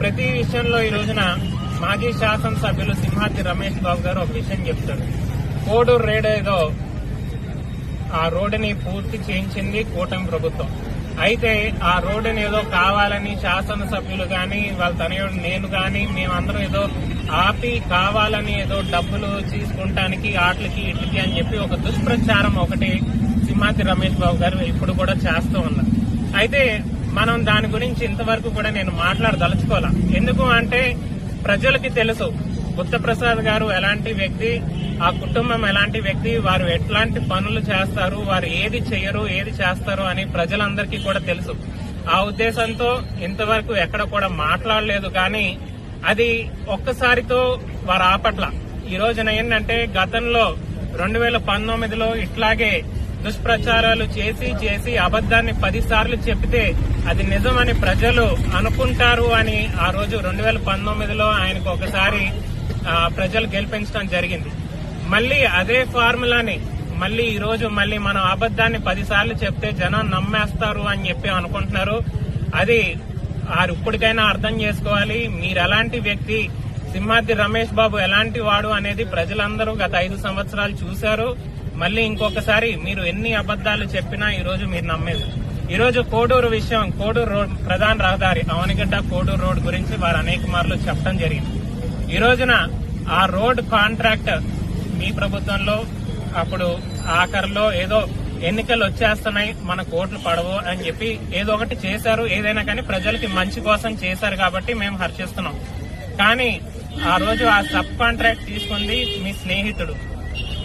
ప్రతి విషయంలో ఈ రోజున మాజీ శాసనసభ్యులు సింహాద్రి రమేష్ బాబు గారు ఒక విషయం చెప్తారు. కోడూరు రేడ్ ఏదో ఆ రోడ్డుని పూర్తి చేయించింది కూటమి ప్రభుత్వం. అయితే ఆ రోడ్డుని ఏదో కావాలని శాసనసభ్యులు గాని వాళ్ళ తనయుడు నేను గాని మేమందరం ఏదో ఆపి కావాలని ఏదో డబ్బులు తీసుకుంటానికి ఆటలకి ఇట్లకి అని చెప్పి ఒక దుష్ప్రచారం ఒకటి సింహాద్రి రమేష్ బాబు గారు ఇప్పుడు కూడా చేస్తూ ఉన్నారు. అయితే మనం దాని గురించి ఇంతవరకు కూడా నేను మాట్లాడదలుచుకోవాలా? ఎందుకు అంటే ప్రజలకి తెలుసు బుద్ధప్రసాద్ గారు ఎలాంటి వ్యక్తి ఆ కుటుంబం ఎలాంటి వ్యక్తి వారు ఎట్లాంటి పనులు చేస్తారు వారు ఏది చెయ్యరు ఏది చేస్తారు అని ప్రజలందరికీ కూడా తెలుసు. ఆ ఉద్దేశంతో ఇంతవరకు ఎక్కడ కూడా మాట్లాడలేదు కానీ అది ఒక్కసారితో వారు ఆపట్ల. ఈ రోజున ఏంటంటే గతంలో రెండు వేల పంతొమ్మిదిలో ఇట్లాగే దుష్ప్రచారాలు చేసి చేసి అబద్దాన్ని పదిసార్లు చెప్తే అది నిజమని ప్రజలు అనుకుంటారు అని ఆ రోజు రెండు వేల పంతొమ్మిదిలో ఆయనకు ఒకసారి ప్రజలు గెలిపించడం జరిగింది. మళ్ళీ అదే ఫార్ములాని మళ్ళీ ఈ రోజు మళ్ళీ మనం అబద్దాన్ని పదిసార్లు చెప్తే జనం నమ్మేస్తారు అని చెప్పి అనుకుంటున్నారు. అది వారు ఇప్పటికైనా అర్థం చేసుకోవాలి. మీరు ఎలాంటి వ్యక్తి? సింహాద్రి రమేష్ బాబు ఎలాంటి వాడు అనేది ప్రజలందరూ గత ఐదు సంవత్సరాలు చూశారు. మళ్ళీ ఇంకొకసారి మీరు ఎన్ని అబద్దాలు చెప్పినా ఈ రోజు మీరు నమ్మేది. ఈ రోజు కోడూరు విషయం కోడూరు రోడ్ ప్రధాన రహదారి అవనిగడ్డ కోడూరు రోడ్ గురించి వారు అనేక మార్లు చెప్పడం జరిగింది. ఈ రోజున ఆ రోడ్ కాంట్రాక్ట్ మీ ప్రభుత్వంలో అప్పుడు ఆఖరిలో ఏదో ఎన్నికలు వచ్చేస్తున్నాయి మన కోట్లు పడవు అని చెప్పి ఏదో ఒకటి చేశారు. ఏదైనా కానీ ప్రజలకి మంచి కోసం చేశారు కాబట్టి మేము హర్షిస్తున్నాం. కానీ ఆ రోజు ఆ సబ్ కాంట్రాక్ట్ తీసుకుంది మీ స్నేహితుడు.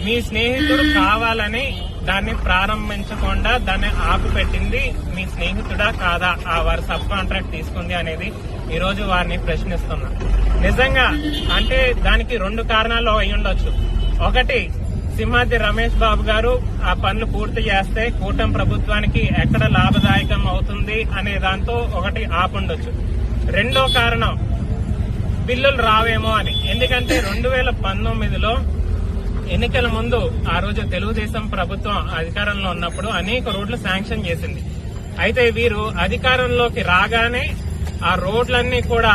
మీ స్నేహితుడు కావాలని దాన్ని ప్రారంభించకుండా దాన్ని ఆపిపెట్టింది మీ స్నేహితుడా కాదా? ఆ వారి సబ్ కాంట్రాక్ట్ తీసుకుంది అనేది ఈ రోజు వారిని ప్రశ్నిస్తున్నా. నిజంగా అంటే దానికి రెండు కారణాలు అయి ఉండొచ్చు. ఒకటి సింహాద్రి రమేష్ బాబు గారు ఆ పనులు పూర్తి చేస్తే కూటమి ప్రభుత్వానికి ఎక్కడ లాభదాయకం అవుతుంది అనే దాంతో ఒకటి ఆపుండొచ్చు. రెండో కారణం బిల్లులు రావేమో అని. ఎందుకంటే రెండు వేల పంతొమ్మిదిలో ఎన్నికల ముందు ఆ రోజు తెలుగుదేశం ప్రభుత్వం అధికారంలో ఉన్నప్పుడు అనేక రోడ్లు శాంక్షన్ చేసింది. అయితే వీరు అధికారంలోకి రాగానే ఆ రోడ్లన్నీ కూడా